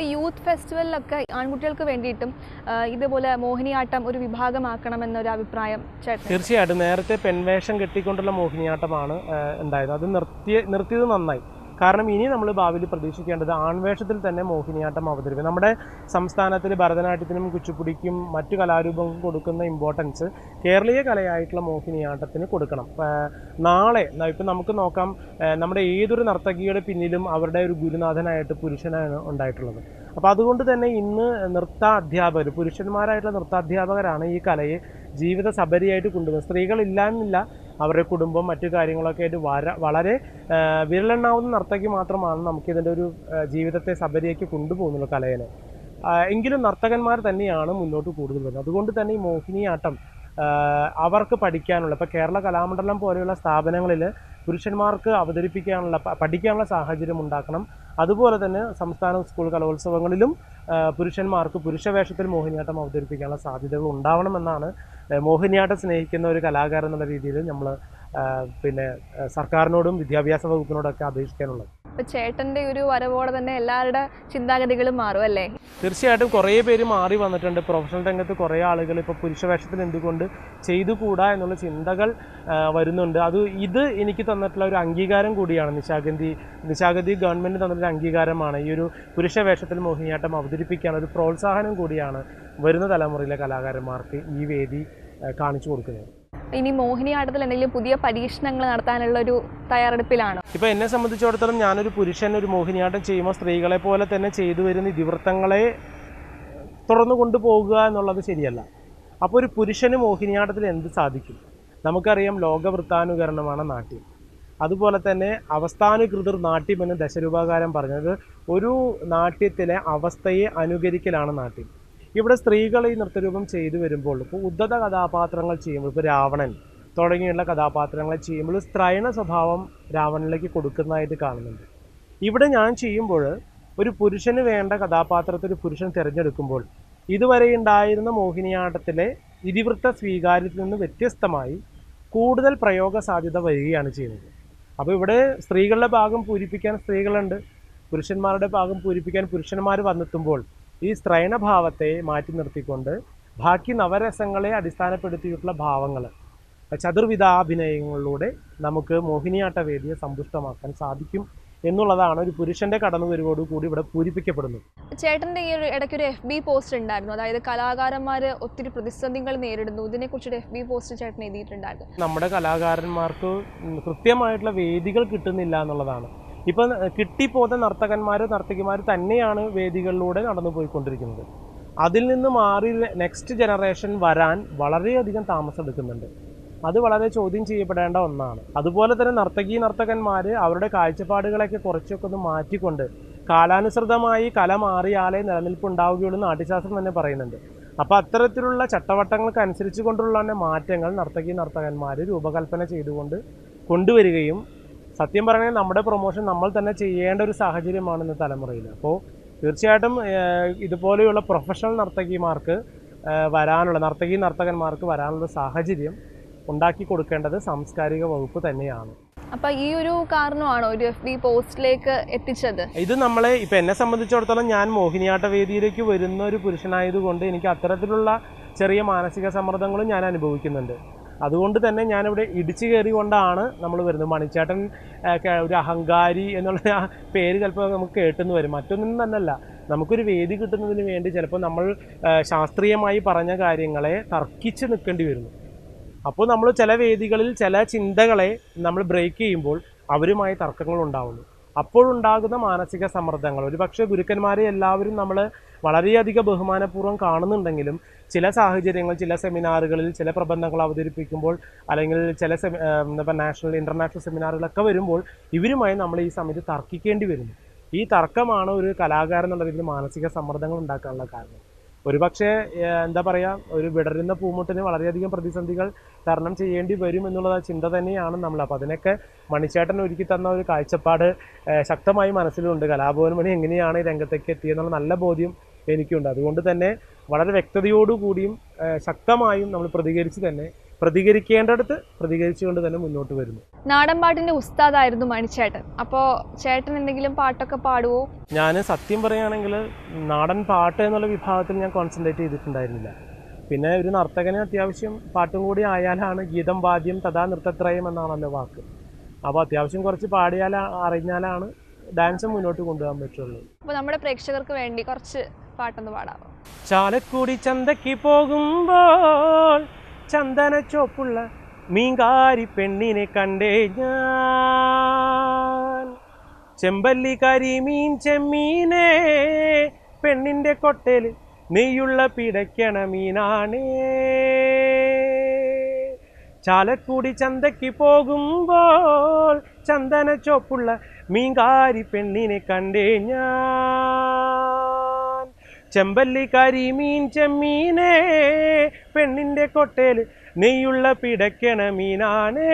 ഇപ്പോൾ യൂത്ത് ഫെസ്റ്റിവലിലൊക്കെ ആൺകുട്ടികൾക്ക് വേണ്ടിയിട്ടും ഇതുപോലെ മോഹിനിയാട്ടം ഒരു വിഭാഗമാക്കണമെന്നൊരു അഭിപ്രായം ചേട്ടൻ തീർച്ചയായിട്ടും. നേരത്തെ പെൺവേഷം കെട്ടിക്കൊണ്ടുള്ള മോഹിനിയാട്ടമാണ് ഉണ്ടായത്. അത് നിർത്തിയ നിർത്തിയത് നന്നായി. കാരണം ഇനി നമ്മൾ ഭാവിയിൽ പ്രതീക്ഷിക്കേണ്ടത് ആൺവേഷത്തിൽ തന്നെ മോഹിനിയാട്ടം അവതരിപ്പിക്കും. നമ്മുടെ സംസ്ഥാനത്തിൽ ഭരതനാട്യത്തിനും കുച്ചിപ്പുടിക്കും മറ്റു കലാരൂപങ്ങൾക്കും കൊടുക്കുന്ന ഇമ്പോർട്ടൻസ് കേരളീയ കലയായിട്ടുള്ള മോഹിനിയാട്ടത്തിന് കൊടുക്കണം. നാളെ ഇപ്പം നമുക്ക് നോക്കാം നമ്മുടെ ഏതൊരു നർത്തകിയുടെ പിന്നിലും അവരുടെ ഒരു ഗുരുനാഥനായിട്ട് പുരുഷനാണ് ഉണ്ടായിട്ടുള്ളത്. അപ്പോൾ അതുകൊണ്ട് തന്നെ ഇന്ന് നൃത്ത അധ്യാപകർ പുരുഷന്മാരായിട്ടുള്ള നൃത്താധ്യാപകരാണ് ഈ കലയെ ജീവിത സബരിയായിട്ട് കൊണ്ടുപോകുന്നത് സ്ത്രീകളില്ലാന്നില്ല അവരുടെ കുടുംബം മറ്റു കാര്യങ്ങളൊക്കെ ആയിട്ട് വര വളരെ വിരലെണ്ണാവുന്ന നർത്തകി മാത്രമാണ് നമുക്കിതിന്റെ ഒരു ജീവിതത്തെ സബരിയാക്കി കൊണ്ടുപോകുന്നുള്ളൂ കലയെ എങ്കിലും നർത്തകന്മാർ തന്നെയാണ് മുന്നോട്ട് കൂടുതൽ വരുന്നത്. അതുകൊണ്ട് തന്നെ ഈ മോഹിനിയാട്ടം അവർക്ക് പഠിക്കാനുള്ള ഇപ്പോൾ കേരള കലാമണ്ഡലം പോലെയുള്ള സ്ഥാപനങ്ങളിൽ പുരുഷന്മാർക്ക് അവതരിപ്പിക്കാനുള്ള പഠിക്കാനുള്ള സാഹചര്യം ഉണ്ടാക്കണം. അതുപോലെ തന്നെ സംസ്ഥാന സ്കൂൾ കലോത്സവങ്ങളിലും പുരുഷന്മാർക്ക് പുരുഷവേഷത്തിൽ മോഹിനിയാട്ടം അവതരിപ്പിക്കാനുള്ള സാധ്യതകൾ ഉണ്ടാവണമെന്നാണ് മോഹിനിയാട്ടം സ്നേഹിക്കുന്ന ഒരു കലാകാരൻ എന്നുള്ള രീതിയിൽ നമ്മൾ പിന്നെ സർക്കാരിനോടും വിദ്യാഭ്യാസ വകുപ്പിനോടൊക്കെ അപേക്ഷിക്കാനുള്ളത്. ഇപ്പോൾ ചേട്ടന്റെ ഒരു വരവോടെ തന്നെ എല്ലാവരുടെ ചിന്താഗതികളും മാറും അല്ലേ? തീർച്ചയായിട്ടും കുറേ പേര് മാറി വന്നിട്ടുണ്ട്. പ്രൊഫഷണൽ രംഗത്ത് കുറേ ആളുകൾ ഇപ്പോൾ പുരുഷവേഷത്തിൽ എന്തുകൊണ്ട് ചെയ്തുകൂടാ എന്നുള്ള ചിന്തകൾ വരുന്നുണ്ട്. അത് ഇത് എനിക്ക് തന്നിട്ടുള്ള ഒരു അംഗീകാരം കൂടിയാണ്. നിശാഗന്ധി നിശാഗന്ധി ഗവൺമെന്റ് തന്നിട്ടുള്ള അംഗീകാരമാണ്. ഈ ഒരു പുരുഷവേഷത്തിൽ മോഹിനിയാട്ടം അവതരിപ്പിക്കാൻ ഒരു പ്രോത്സാഹനം കൂടിയാണ് വരുന്ന തലമുറയിലെ കലാകാരന്മാർക്ക് ഈ വേദി കാണിച്ചു കൊടുക്കുന്നത്. ഇനി മോഹിനിയാട്ടത്തിൽ എന്തെങ്കിലും പുതിയ പരീക്ഷണങ്ങൾ നടത്താനുള്ള ഒരു തയ്യാറെടുപ്പിലാണ്. ഇപ്പൊ എന്നെ സംബന്ധിച്ചിടത്തോളം ഞാനൊരു പുരുഷൻ ഒരു മോഹിനിയാട്ടം ചെയ്യുമ്പോൾ സ്ത്രീകളെ പോലെ തന്നെ ചെയ്തു വരുന്ന ഇതിവൃത്തങ്ങളെ തുടർന്ന് കൊണ്ടുപോകുക എന്നുള്ളത് ശരിയല്ല. അപ്പോൾ ഒരു പുരുഷന് മോഹിനിയാട്ടത്തിൽ എന്ത് സാധിക്കും? നമുക്കറിയാം ലോകവൃത്താനുകരണമാണ് നാട്യം. അതുപോലെ തന്നെ അവസ്ഥാനുകൃതർ നാട്യം എന്ന് ദശരൂപാകാരം പറഞ്ഞത് ഒരു നാട്യത്തിലെ അവസ്ഥയെ അനുകരിക്കലാണ് നാട്യം. ഇവിടെ സ്ത്രീകൾ ഈ നൃത്തരൂപം ചെയ്തു വരുമ്പോൾ ഇപ്പോൾ ഉദ്ധത കഥാപാത്രങ്ങൾ ചെയ്യുമ്പോൾ ഇപ്പോൾ രാവണൻ തുടങ്ങിയുള്ള കഥാപാത്രങ്ങളെ ചെയ്യുമ്പോൾ സ്ത്രൈണ സ്വഭാവം രാവണനിലേക്ക് കൊടുക്കുന്നതായിട്ട് കാണുന്നുണ്ട്. ഇവിടെ ഞാൻ ചെയ്യുമ്പോൾ ഒരു പുരുഷന് വേണ്ട കഥാപാത്രത്തെ ഒരു പുരുഷൻ തിരഞ്ഞെടുക്കുമ്പോൾ ഇതുവരെ ഉണ്ടായിരുന്ന മോഹിനിയാട്ടത്തിലെ ഇതിവൃത്ത സ്വീകാര്യത്തിൽ നിന്ന് വ്യത്യസ്തമായി കൂടുതൽ പ്രയോഗ സാധ്യത വരികയാണ് ചെയ്യുന്നത്. അപ്പോൾ ഇവിടെ സ്ത്രീകളുടെ ഭാഗം പൂരിപ്പിക്കാൻ സ്ത്രീകളുണ്ട് പുരുഷന്മാരുടെ ഭാഗം പൂരിപ്പിക്കാൻ പുരുഷന്മാർ വന്നെത്തുമ്പോൾ ഈ സ്ത്രൈണഭാവത്തെ മാറ്റി നിർത്തിക്കൊണ്ട് ബാക്കി നവരസങ്ങളെ അടിസ്ഥാനപ്പെടുത്തിയിട്ടുള്ള ഭാവങ്ങൾ ചതുർവിധാഭിനയങ്ങളിലൂടെ നമുക്ക് മോഹിനിയാട്ട വേദിയെ സമ്പുഷ്ടമാക്കാൻ സാധിക്കും എന്നുള്ളതാണ് ഒരു പുരുഷന്റെ കടന്നുവരവോടു കൂടി ഇവിടെ പൂരിപ്പിക്കപ്പെടുന്നത്. ചേട്ടന്റെ ഈ ഒരു ഇടയ്ക്ക് ഒരു എഫ് ബി പോസ്റ്റ് ഉണ്ടായിരുന്നു. അതായത് കലാകാരന്മാർ ഒത്തിരി പ്രതിസന്ധികൾ നേരിടുന്നു. ഇതിനെക്കുറിച്ചൊരു എഫ് ബി പോസ്റ്റ് ചേട്ടൻ എഴുതിയിട്ടുണ്ടായിരുന്നു. നമ്മുടെ കലാകാരന്മാർക്ക് കൃത്യമായിട്ടുള്ള വേദികൾ കിട്ടുന്നില്ല എന്നുള്ളതാണ്. ഇപ്പം കിട്ടിപ്പോന്ന നർത്തകന്മാർ നർത്തകിമാർ തന്നെയാണ് വേദികളിലൂടെ നടന്നു പോയിക്കൊണ്ടിരിക്കുന്നത് അതിൽ നിന്ന് മാറി നെക്സ്റ്റ് ജനറേഷൻ വരാൻ വളരെയധികം താമസം എടുക്കുന്നുണ്ട്. അത് വളരെ ചോദ്യം ചെയ്യപ്പെടേണ്ട ഒന്നാണ്. അതുപോലെ തന്നെ നർത്തകി നർത്തകന്മാർ അവരുടെ കാഴ്ചപ്പാടുകളൊക്കെ കുറച്ചൊക്കെ ഒന്ന് മാറ്റിക്കൊണ്ട് കാലാനുസൃതമായി കല മാറിയാലേ നിലനിൽപ്പ് ഉണ്ടാവുകയുള്ളൂ എന്ന് നാട്യശാസ്ത്രം തന്നെ പറയുന്നുണ്ട്. അപ്പോൾ അത്തരത്തിലുള്ള ചട്ടവട്ടങ്ങൾക്ക് അനുസരിച്ച് കൊണ്ടുള്ള തന്നെ മാറ്റങ്ങൾ നർത്തകി നർത്തകന്മാർ രൂപകൽപ്പന ചെയ്തുകൊണ്ട് കൊണ്ടുവരികയും സത്യം പറഞ്ഞാൽ നമ്മുടെ പ്രൊമോഷൻ നമ്മൾ തന്നെ ചെയ്യേണ്ട ഒരു സാഹചര്യമാണ് ഇന്ന് തലമുറയിൽ. അപ്പോൾ തീർച്ചയായിട്ടും ഇതുപോലെയുള്ള പ്രൊഫഷണൽ നർത്തകിമാർക്ക് വരാനുള്ള നർത്തകി നർത്തകന്മാർക്ക് വരാനുള്ള സാഹചര്യം ഉണ്ടാക്കി കൊടുക്കേണ്ടത് സാംസ്കാരിക വകുപ്പ് തന്നെയാണ്. അപ്പൊ ഈ ഒരു കാരണമാണോ ഒരു എഫ് ബി പോസ്റ്റിലേക്ക് എത്തിച്ചത്? ഇത് നമ്മളെ ഇപ്പൊ എന്നെ സംബന്ധിച്ചിടത്തോളം ഞാൻ മോഹിനിയാട്ട വേദിയിലേക്ക് വരുന്ന ഒരു പുരുഷനായതുകൊണ്ട് എനിക്ക് അത്തരത്തിലുള്ള ചെറിയ മാനസിക സമ്മർദ്ദങ്ങളും ഞാൻ അനുഭവിക്കുന്നുണ്ട്. അതുകൊണ്ട് തന്നെ ഞാനിവിടെ ഇടിച്ചു കയറിക്കൊണ്ടാണ് നമ്മൾ വരുന്നത്. മണിച്ചേട്ടൻ ഒരു അഹങ്കാരി എന്നുള്ള ആ പേര് ചിലപ്പോൾ നമുക്ക് കേട്ടെന്ന് വരും. മറ്റൊന്നും തന്നെയല്ല. നമുക്കൊരു വേദി കിട്ടുന്നതിന് വേണ്ടി ചിലപ്പോൾ നമ്മൾ ശാസ്ത്രീയമായി പറഞ്ഞ കാര്യങ്ങളെ തർക്കിച്ച് നിൽക്കേണ്ടി വരുന്നു. അപ്പോൾ നമ്മൾ ചില വേദികളിൽ ചില ചിന്തകളെ നമ്മൾ ബ്രേക്ക് ചെയ്യുമ്പോൾ അവരുമായി തർക്കങ്ങൾ ഉണ്ടാവുന്നു അപ്പോഴുണ്ടാകുന്ന മാനസിക സമ്മർദ്ദങ്ങൾ. ഒരുപക്ഷെ ഗുരുക്കന്മാരെ എല്ലാവരും നമ്മൾ വളരെയധികം ബഹുമാനപൂർവം കാണുന്നുണ്ടെങ്കിലും ചില സാഹചര്യങ്ങൾ ചില സെമിനാറുകളിൽ ചില പ്രബന്ധങ്ങൾ അവതരിപ്പിക്കുമ്പോൾ അല്ലെങ്കിൽ ചില സെമി നാഷണൽ ഇന്റർനാഷണൽ സെമിനാറുകളൊക്കെ വരുമ്പോൾ ഇവരുമായി നമ്മൾ ഈ സമയത്ത് തർക്കിക്കേണ്ടി വരുന്നു. ഈ തർക്കമാണ് ഒരു കലാകാരൻ എന്നുള്ള രീതിയിൽ മാനസിക സമ്മർദ്ദങ്ങൾ ഉണ്ടാക്കാനുള്ള കാരണം. ഒരുപക്ഷെ എന്താ പറയുക ഒരു വിടരുന്ന പൂമുട്ടിന് വളരെയധികം പ്രതിസന്ധികൾ തരണം ചെയ്യേണ്ടി വരും എന്നുള്ള ചിന്ത തന്നെയാണ് നമ്മൾ. അപ്പോൾ അതിനൊക്കെ മണിച്ചേട്ടൻ ഒരുക്കി തന്ന ഒരു കാഴ്ചപ്പാട് ശക്തമായി മനസ്സിലുണ്ട്. കലാഭവൻ മണി എങ്ങനെയാണ് ഈ രംഗത്തേക്ക് എത്തിയെന്നുള്ള നല്ല ബോധ്യം എനിക്കുണ്ട്. അതുകൊണ്ട് തന്നെ വളരെ വ്യക്തതയോടുകൂടിയും ശക്തമായും നമ്മൾ പ്രതികരിച്ച് തന്നെ പ്രതികരിക്കേണ്ടടുത്ത് പ്രതികരിച്ചുകൊണ്ട് തന്നെ മുന്നോട്ട് വരുന്നു. നാടൻ പാട്ടിന്റെ ഉസ്താദായിരുന്നു മണിച്ചേട്ടൻ. അപ്പോ ചേട്ടൻ എന്തെങ്കിലും പാട്ടൊക്കെ പാടുവോ? ഞാൻ സത്യം പറയുകയാണെങ്കിൽ നാടൻ പാട്ട് എന്നുള്ള വിഭാഗത്തിൽ ഞാൻ കോൺസെൻട്രേറ്റ് ചെയ്തിട്ടുണ്ടായിരുന്നില്ല. പിന്നെ ഒരു നർത്തകന് അത്യാവശ്യം പാട്ടും കൂടി ആയാലാണ് ഗീതം വാദ്യം തഥാ നൃത്തത്രയം എന്നാണല്ലോ വാക്ക്. അപ്പോൾ അത്യാവശ്യം കുറച്ച് പാടിയാൽ അറിഞ്ഞാലാണ് ഡാൻസ് മുന്നോട്ട് കൊണ്ടുപോകാൻ പറ്റുള്ളൂ. അപ്പോൾ നമ്മുടെ പ്രേക്ഷകർക്ക് വേണ്ടി കുറച്ച് പാട്ടൊന്ന് പാടാമോ ചാലക്കുടി ചന്തയ്ക്ക് പോകുമ്പോൾ ചന്ദന ചോപ്പുള്ള മീങ്കാരി പെണ്ണിനെ കണ്ടേ ഞാൻ. ചെമ്പല്ലി കരിമീൻ ചെമ്മീനെ പെണ്ണിന്റെ കൊട്ടയിൽ നെയ്യുള്ള പിടയ്ക്കണ മീനാണേ. ചാലക്കുടി ചന്തയ്ക്ക് പോകുമ്പോൾ ചന്ദന ചോപ്പുള്ള മീങ്കാരി പെണ്ണിനെ കണ്ടേ ഞാൻ. ചെമ്പല്ലി കരിമീൻ ചെമ്മീനേ പെണ്ണിന്റെ കൊട്ടയിൽ നെയ്യുള്ള പിടക്കണ മീനാണേ.